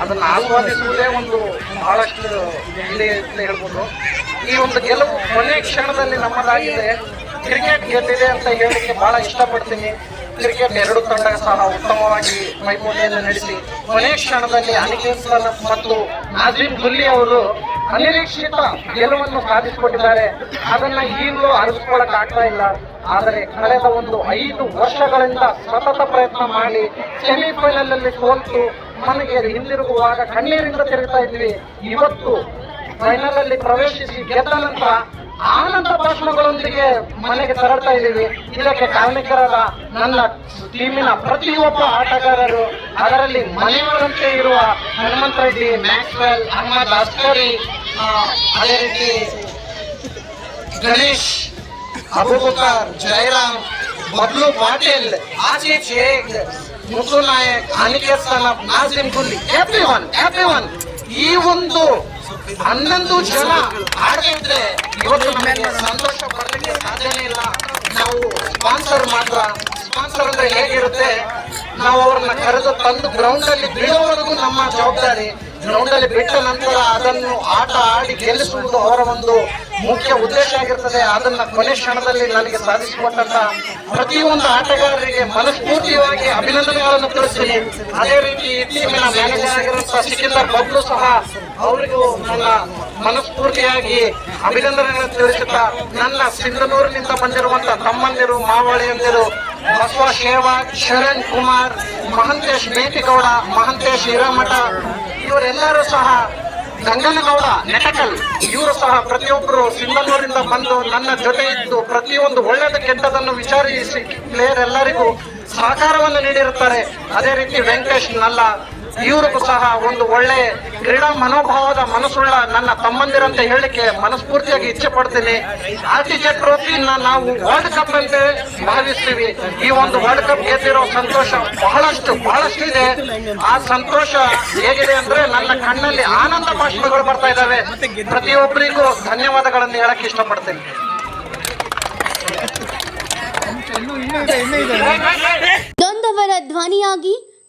ಅದನ್ನು ಆಸ್ವಾದಿಸುವುದೇ ಒಂದು ಬಹಳಷ್ಟು ಇಲ್ಲಿ ಹೇಳ್ಬೋದು. ಈ ಒಂದು ಗೆಲುವು ಕೊನೆ ಕ್ಷಣದಲ್ಲಿ ನಮ್ಮದಾಗಿದೆ. ಕ್ರಿಕೆಟ್ ಗೆದ್ದಿದೆ ಅಂತ ಹೇಳಲಿಕ್ಕೆ ಬಹಳ ಇಷ್ಟಪಡ್ತೀನಿ. ಕ್ರಿಕೆಟ್ ಎರಡು ತಂಡ ಸಹ ಉತ್ತಮವಾಗಿ ಪೈಪೋಟಿಯನ್ನು ನಡೆಸಿ. ಕೊನೆ ಕ್ಷಣದಲ್ಲಿ ಅನಿಕೇತ್ ಮತ್ತು ನಾಜಿಮ್ ಗುಲ್ಲಿ ಅವರು ಅನಿರೀಕ್ಷಿತ ಗೆಲುವನ್ನು ಸಾಧಿಸಿಕೊಟ್ಟಿದ್ದಾರೆ. ಅದನ್ನ ಈಗಲೂ ಅರಿಸ್ಕೊಳಕ್ ಆಗ್ತಾ ಇಲ್ಲ. ಆದರೆ ಕಳೆದ ಒಂದು ಐದು ವರ್ಷಗಳಿಂದ ಸತತ ಪ್ರಯತ್ನ ಮಾಡಿ ಸೆಮಿಫೈನಲ್ ಅಲ್ಲಿ ಸೋಲ್ತು. ಮನೆಗೆ ಹಿಂದಿರುಗುವಾಗ ಕಣ್ಣೀರಿಂದ ತಿರುಗ್ತಾ ಇದ್ವಿ. ಇವತ್ತು ಫೈನಲ್ ಅಲ್ಲಿ ಪ್ರವೇಶಿಸಿ ಗೆದ್ದ ನಂತರ ಆನಂದ ಭಾಷಣಗಳೊಂದಿಗೆ ಮನೆಗೆ ತರಡ್ತಾ ಇದ್ದೀವಿ. ಇದಕ್ಕೆ ಕಾರಣಿಕರಾದ ನನ್ನ ಟೀಮಿನ ಪ್ರತಿಯೊಬ್ಬ ಆಟಗಾರರು, ಅದರಲ್ಲಿ ಮನೆಯವರಂತೆ ಇರುವ ಹನುಮಂತ ರೆಡ್ಡಿ ಮ್ಯಾಕ್ಸ್ವೆಲ್, ಅಹಮದ್, ಅಸ್ಕರಿ ಅದೇ ರೀತಿ Ganesh Abubakar Jayaram, Bablu Patil Asif Sheikh Musu Nayak, Aniket Sanaf Nazim Gulli everyone everyone ಈ ಒಂದು ಹನ್ನೊಂದು ಜನ ಆಡಿದ್ರೆ ಇವತ್ತು ನಮಗೆ ಸಂತೋಷ ಪಡಲಿಕ್ಕೆ ಸಾಧ್ಯನೇ ಇಲ್ಲ. ನಾವು ಸ್ಪಾನ್ಸರ್ ಮಾತ್ರ. ಸ್ಪಾನ್ಸರ್ ಅಂದ್ರೆ ಹೇಗಿರುತ್ತೆ? ನಾವು ಅವ್ರನ್ನ ಕರೆದು ತಂದು ಗ್ರೌಂಡ್ ಅಲ್ಲಿ ಬೀಳೋವರೆಗೂ ನಮ್ಮ ಜವಾಬ್ದಾರಿ. ಗ್ರೌಂಡ್ ಅಲ್ಲಿ ಬಿಟ್ಟ ನಂತರ ಅದನ್ನು ಆಟ ಆಡಿ ಗೆಲ್ಲಿಸುವುದು ಅವರ ಒಂದು ಮುಖ್ಯ ಉದ್ದೇಶ ಆಗಿರ್ತದೆ. ಅದನ್ನ ಕೊನೆ ಕ್ಷಣದಲ್ಲಿ ನನಗೆ ಸಾಧಿಸಿಕೊಟ್ಟಂತ ಪ್ರತಿಯೊಂದು ಆಟಗಾರರಿಗೆ ಮನಸ್ಫೂರ್ತಿಯಾಗಿ ಅಭಿನಂದನೆಗಳನ್ನು ತಿಳಿಸ್ತೀನಿ. ಅದೇ ರೀತಿ ಈ ಟೀಮಿನ ಮ್ಯಾನೇಜರ್ ಆಗಿರುವಂತಹ ಸಿಕಿಂದರ್ ಬಬ್ಲು ಸಹ ಅವರಿಗೂ ನನ್ನ ಮನಸ್ಫೂರ್ತಿಯಾಗಿ ಅಭಿನಂದನೆಗಳನ್ನು ತಿಳಿಸುತ್ತಾ, ನನ್ನ ಸಿಂಧನೂರಿನಿಂದ ಬಂದಿರುವಂತಹ ತಮ್ಮಂದಿರು ಮಾವಳಿಯಂದಿರು ಬಸವ ಶೇವಾ ಶರಣ್ ಕುಮಾರ್, ಮಹಂತೇಶ್ ಬೇಟಿಗೌಡ, ಮಹಂತೇಶ್ ಹಿರೇಮಠ ಇವರೆಲ್ಲರೂ ಸಹ ಗಂಗನಗೌಡ ನೆಟಕಲ್ ಇವರು ಸಹ ಪ್ರತಿಯೊಬ್ಬರು ಸಿಂಗಲ್ಲೂರಿಂದ ಬಂದು ನನ್ನ ಜೊತೆ ಇದ್ದು ಪ್ರತಿಯೊಂದು ಒಳ್ಳೆಯದ ಕೆಟ್ಟದನ್ನು ವಿಚಾರಿಸಿ ಪ್ಲೇಯರ್ ಎಲ್ಲರಿಗೂ ಸಹಕಾರವನ್ನು ನೀಡಿರುತ್ತಾರೆ. ಅದೇ ರೀತಿ ವೆಂಕಟೇಶ್ ನಲ್ಲ ಇವರಿಗೂ ಸಹ ಒಂದು ಒಳ್ಳೆ ಕ್ರೀಡಾ ಮನೋಭಾವದ ಮನಸ್ಸುಳ್ಳ ನನ್ನ ತಮ್ಮಂದಿರಂತ ಹೇಳಿಕೆ ಮನಸ್ಫೂರ್ತಿಯಾಗಿ ಇಚ್ಛೆ ಪಡ್ತೀನಿ. ಆರ್ ಟಿ ಜೆ ಟ್ರೋಫಿನ ನಾವು ವರ್ಲ್ಡ್ ಕಪ್ ಅಂತ ಭಾವಿಸ್ತೀವಿ. ಈ ಒಂದು ವರ್ಲ್ಡ್ ಕಪ್ ಗೆದ್ದಿರೋ ಸಂತೋಷ ಬಹಳಷ್ಟು ಬಹಳಷ್ಟು ಇದೆ. ಆ ಸಂತೋಷ ಹೇಗಿದೆ ಅಂದ್ರೆ ನನ್ನ ಕಣ್ಣಲ್ಲಿ ಆನಂದ ಭಾಷಣಗಳು ಬರ್ತಾ ಇದ್ದಾವೆ. ಪ್ರತಿಯೊಬ್ಬರಿಗೂ ಧನ್ಯವಾದಗಳನ್ನು ಹೇಳಕ್ ಇಷ್ಟಪಡ್ತೀನಿ. ನೊಂದವರ ಧ್ವನಿಯಾಗಿ